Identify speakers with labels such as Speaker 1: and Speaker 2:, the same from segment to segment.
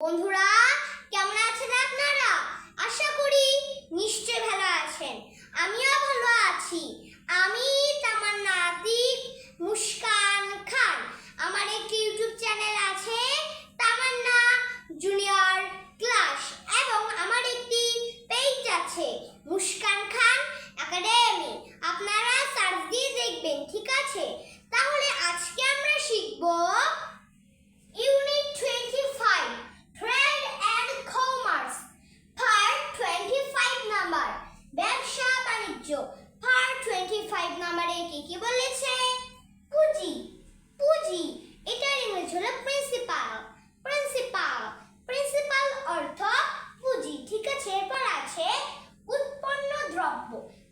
Speaker 1: বন্ধুরা কেমন আছেন আপনারা? আশা করি নিশ্চয় ভালো আছেন। আমিও ভালো আছি। আমি তামান্না কি বলেছে। পুঁজি পুঁজি, এটার ইংরেজি হলো প্রিন্সিপাল প্রিন্সিপাল প্রিন্সিপাল অর্থ পুঁজি, ঠিক আছে? এরপর আছে উৎপন্ন দ্রব্য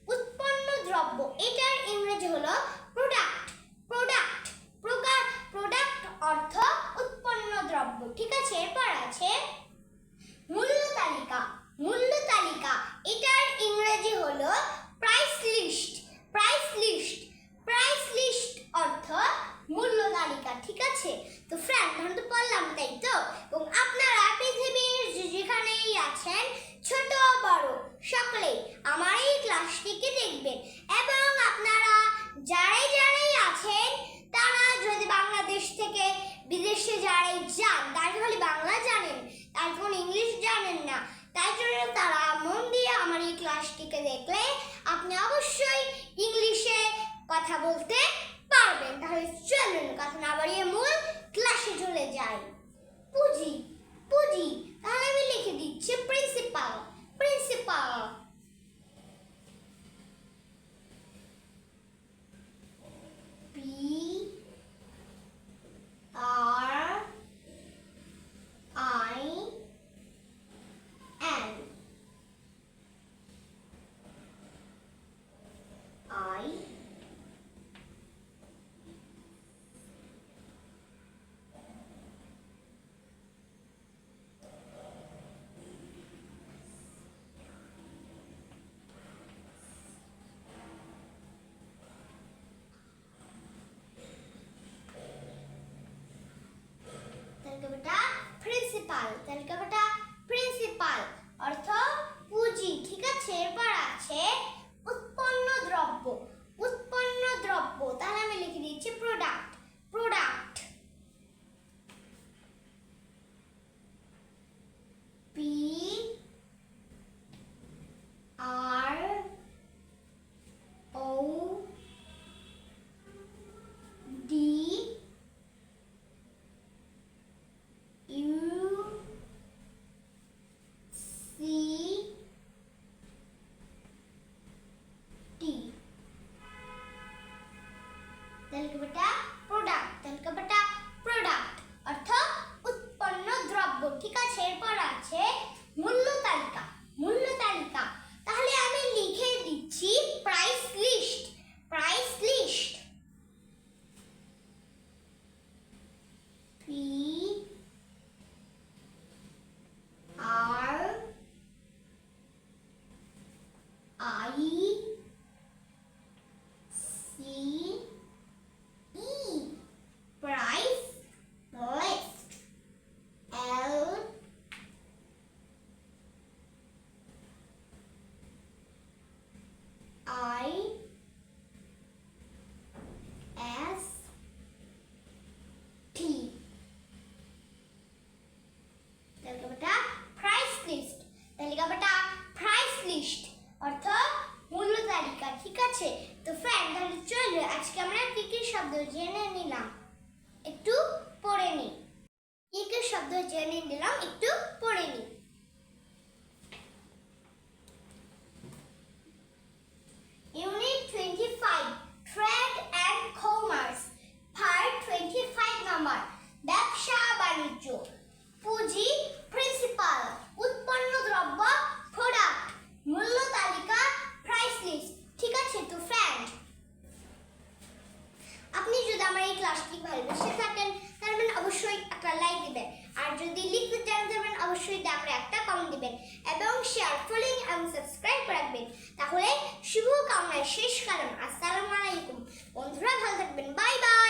Speaker 1: উৎপন্ন দ্রব্য, এটার ইংরেজি হলো প্রোডাক্ট প্রোডাক্ট প্রোডাক্ট অর্থ উৎপন্ন দ্রব্য, ঠিক আছে? এরপর আছে মূল্য তালিকা মূল্য তালিকা, এটার ইংরেজি হলো price list price list price list অর্থ মূল্য তালিকা ঠিক আছে তো ফ্রেন্ড আমরা তো বললাম তাই তো এবং আপনারা পৃথিবীর যে- যেখানেই আছেন ছোট বড় সকলেই আমার এই ক্লাসটিকে দেখবেন এবং আপনারা যারাই যারাই আছেন তারা যদি বাংলাদেশ থেকে বিদেশে যারাই যান তারা খালি বাংলা জানেন তার কোনো ইংলিশ জানেন না তাই জন্য তারা মন দিয়ে আমার এই দেখলে আপনি অবশ্যই ইংলিশে কথা বলতে পারবেন। তাহলে চলুন কথা না বাড়িয়ে মূল ক্লাসে চলে যাই পুঁজি পুঁজি তাহলে আমি লিখে দিচ্ছি principal principal P R I N I তালিকাটা প্রিন্সিপাল তালিকাটা প্রিন্সিপাল অর্থ পুঁজি। ঠিক আছে? এরপর আছে উৎপন্ন দ্রব্য উৎপন্ন দ্রব্য তাহলে আমি লিখে দিচ্ছি product product P R O D U C T তালিকাটা প্রোডাক্ট তালিকাটা প্রোডাক্ট অর্থ উৎপন্ন দ্রব্য ঠিক আছে এরপর আছে মূল্য তালিকা মূল্য তালিকা তাহলে আমি লিখে দিচ্ছি price list price list P R I C E price list L I S T তালিকাটা প্রাইস লিস্ট তালিকাটা প্রাইস লিস্ট অর্থাৎ মূল্য তালিকা, ঠিক আছে? তো ফ্রেন্ড তাহলে চলো, আজকে আমরা কি কি শব্দ জেনে নিলাম? একটু পড়ে নিই। কি কি শব্দ জেনে নিলাম? একটু পড়ে নিই unit twenty five trade and commerce part twenty five number ব্যবসা বাণিজ্য পুঁজি প্রিন্সিপাল উৎপন্ন দ্রব্য প্রোডাক্ট মূল্য তালিকা প্রাইস লিস্ট ঠিক আছে তো ফ্রেন্ড আপনি আমার ক্লাসটি ভালোবেসে থাকেন তাহলে অবশ্যই একটা লাইক দিবেন। আর যদি লিখতে চান পারেন অবশ্যই তারপরে একটা কমেন্ট দিবেন। এবং শেয়ার ফলোইং এবং সাবস্ক্রাইব রাখবেন। তাহলে শুভ কামনায় শেষ কারণ। আসসালামু আলাইকুম। বন্ধুরা, ভালো থাকবেন। Bye bye